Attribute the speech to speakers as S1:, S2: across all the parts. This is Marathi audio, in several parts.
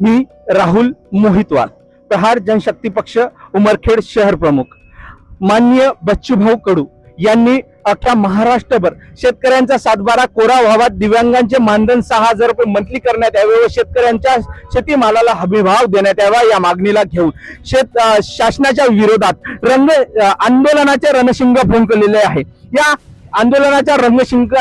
S1: मी राहुल मोहितवाल प्रहार जनशक्ती पक्ष उमरखेड शहर प्रमुख. माननीय बच्चूभाऊ कडू यांनी अख्ख्या महाराष्ट्रभर शेतकऱ्यांचा सातबारा कोरा व्हावा दिव्यांगांचे मानधन सहा हजार रुपये मंथली करण्यात यावे व शेतकऱ्यांच्या शेतीमालाला हमीभाव देण्यात यावा या मागणीला घेऊन शेत शासनाच्या विरोधात रंग आंदोलनाचे रणशिंग फुंकलेले आहे. या आंदोलनाच्या रंगशिंक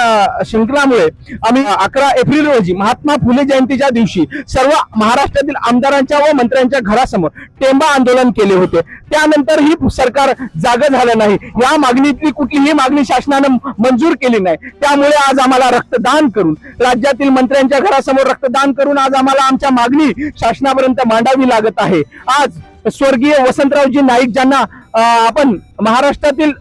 S1: शिंकणामुळे आम्ही अकरा एप्रिल रोजी महात्मा फुले जयंतीच्या दिवशी सर्व महाराष्ट्रातील आमदारांच्या व मंत्र्यांच्या घरासमोर टेंबा आंदोलन केले होते. त्यानंतरही सरकार जाग झालं नाही. या मागणीतली कुठलीही मागणी शासनानं मंजूर केली नाही. त्यामुळे आज आम्हाला रक्तदान करून राज्यातील मंत्र्यांच्या घरासमोर रक्तदान करून आज आम्हाला आमच्या मागणी शासनापर्यंत मांडावी लागत आहे. आज स्वर्गीय वसंतरावजी नाईक ज्यांना आपण महाराष्ट्रातील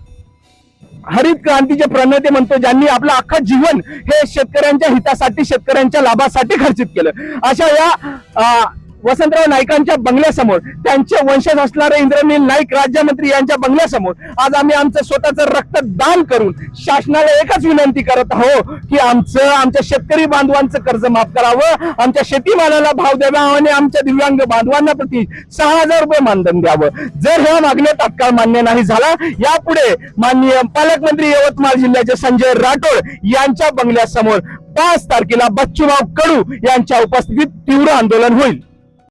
S1: हरित क्रांतीचे प्रणेते म्हणतो ज्यांनी आपलं अख्खं जीवन हे शेतकऱ्यांच्या हितासाठी शेतकऱ्यांच्या लाभासाठी खर्चित केलं. अशा या वसंतराव नाईकांच्या बंगल्यासमोर त्यांचे वंशज असणारे इंद्रनील नाईक राज्यमंत्री यांच्या बंगल्यासमोर आज आम्ही आमचं स्वतःचं रक्तदान करून शासनाला एकच विनंती करत आहो की आमचं आमच्या शेतकरी बांधवांचं कर्ज माफ करावं आमच्या शेतीमालाला भाव द्यावा आणि आमच्या दिव्यांग बांधवांना प्रति सहा हजार रुपये मानधन द्यावं. जर ह्या मागण्या तात्काळ मान्य नाही झाला यापुढे माननीय पालकमंत्री यवतमाळ जिल्ह्याचे संजय राठोड यांच्या बंगल्यासमोर पाच तारखेला बच्चूराव कडू यांच्या उपस्थितीत तीव्र आंदोलन होईल.